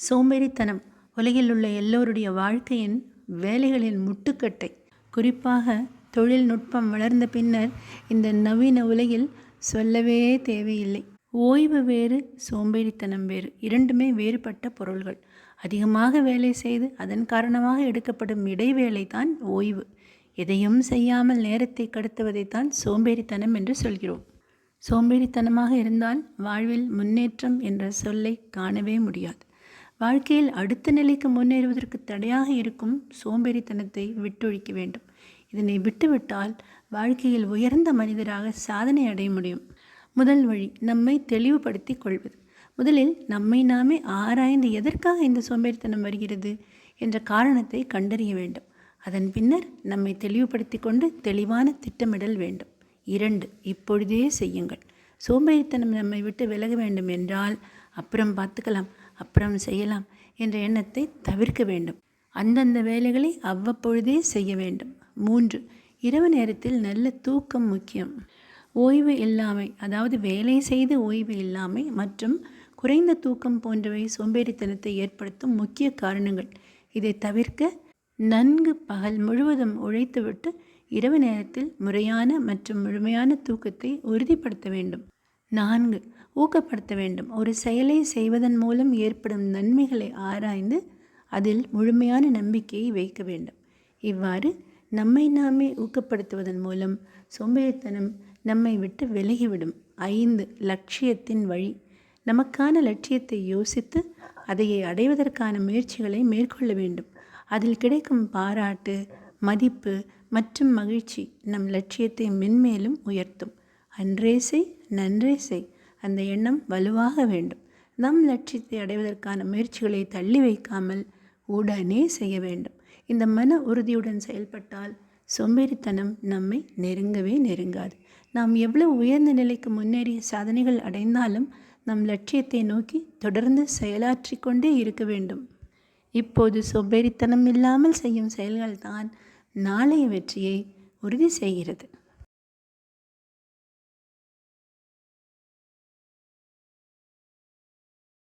சோம்பேறித்தனம் உலகில் உள்ள எல்லோருடைய வாழ்க்கையின் வேலைகளின் முட்டுக்கட்டை. குறிப்பாக தொழில்நுட்பம் வளர்ந்த பின்னர் இந்த நவீன உலகில் சொல்லவே தேவையில்லை. ஓய்வு வேறு சோம்பேறித்தனம் வேறு. இரண்டுமே வேறுபட்ட பொருள்கள். அதிகமாக வேலை செய்து அதன் காரணமாக எடுக்கப்படும் இடைவேளை தான் ஓய்வு. எதையும் செய்யாமல் நேரத்தை கடத்துவதைத்தான் சோம்பேறித்தனம் என்று சொல்கிறோம். சோம்பேறித்தனமாக இருந்தால் வாழ்வில் முன்னேற்றம் என்ற சொல்லை காணவே முடியாது. வாழ்க்கையில் அடுத்த நிலைக்கு முன்னேறுவதற்கு தடையாக இருக்கும் சோம்பேறித்தனத்தை விட்டொழிக்க வேண்டும். இதனை விட்டுவிட்டால் வாழ்க்கையில் உயர்ந்த மனிதராக சாதனை அடைய முடியும். முதல் வழி நம்மை தெளிவுபடுத்தி கொள்வது. முதலில் நம்மை நாமே ஆராய்ந்து எதற்காக இந்த சோம்பேறித்தனம் வருகிறது என்ற காரணத்தை கண்டறிய வேண்டும். அதன் பின்னர் நம்மை தெளிவுபடுத்தி கொண்டு தெளிவான திட்டமிடல் வேண்டும். இரண்டு இப்பொழுதே செய்யுங்கள். சோம்பேறித்தனம் நம்மை விட்டு விலக வேண்டும் என்றால் அப்புறம் பார்த்துக்கலாம். அப்புறம் செய்யலாம் என்ற எண்ணத்தை தவிர்க்க வேண்டும். அந்தந்த வேலைகளை அவ்வப்பொழுதே செய்ய வேண்டும். மூன்று இரவு நேரத்தில் நல்ல தூக்கம் முக்கியம். ஓய்வு இல்லாமை அதாவது வேலை செய்து ஓய்வு இல்லாமை மற்றும் குறைந்த தூக்கம் போன்றவை சோம்பேறித்தனத்தை ஏற்படுத்தும் முக்கிய காரணங்கள். இதை தவிர்க்க நன்கு பகல் முழுவதும் உழைத்துவிட்டு இரவு நேரத்தில் முறையான மற்றும் முழுமையான தூக்கத்தை உறுதிப்படுத்த வேண்டும். நான்கு. ஊக்கப்படுத்த வேண்டும். ஒரு செயலை செய்வதன் மூலம் ஏற்படும் நன்மைகளை ஆராய்ந்து அதில் முழுமையான நம்பிக்கையை வைக்க வேண்டும். இவ்வாறு நம்மை நாமே ஊக்கப்படுத்துவதன் மூலம் சோம்பேறித்தனம் நம்மை விட்டு விலகிவிடும். ஐந்து. லட்சியத்தின் வழி. நமக்கான லட்சியத்தை யோசித்து அதையை அடைவதற்கான முயற்சிகளை மேற்கொள்ள வேண்டும். அதில் கிடைக்கும் பாராட்டு மதிப்பு மற்றும் மகிழ்ச்சி நம் லட்சியத்தை மென்மேலும் உயர்த்தும். அன்றே செய் நன்றே செய். அந்த எண்ணம் வலுவாக வேண்டும். நம் லட்சியத்தை அடைவதற்கான முயற்சிகளை தள்ளி வைக்காமல் உடனே செய்ய வேண்டும். இந்த மன உறுதியுடன் செயல்பட்டால் சோம்பேறித்தனம் நம்மை நெருங்கவே நெருங்காது. நாம் எவ்வளவு உயர்ந்த நிலைக்கு முன்னேறிய சாதனைகள் அடைந்தாலும் நம் லட்சியத்தை நோக்கி தொடர்ந்து செயலாற்றி கொண்டே இருக்க வேண்டும். இப்போது சோம்பேறித்தனம் இல்லாமல் செய்யும் செயல்கள்தான் நாளைய வெற்றியை உறுதி செய்கிறது.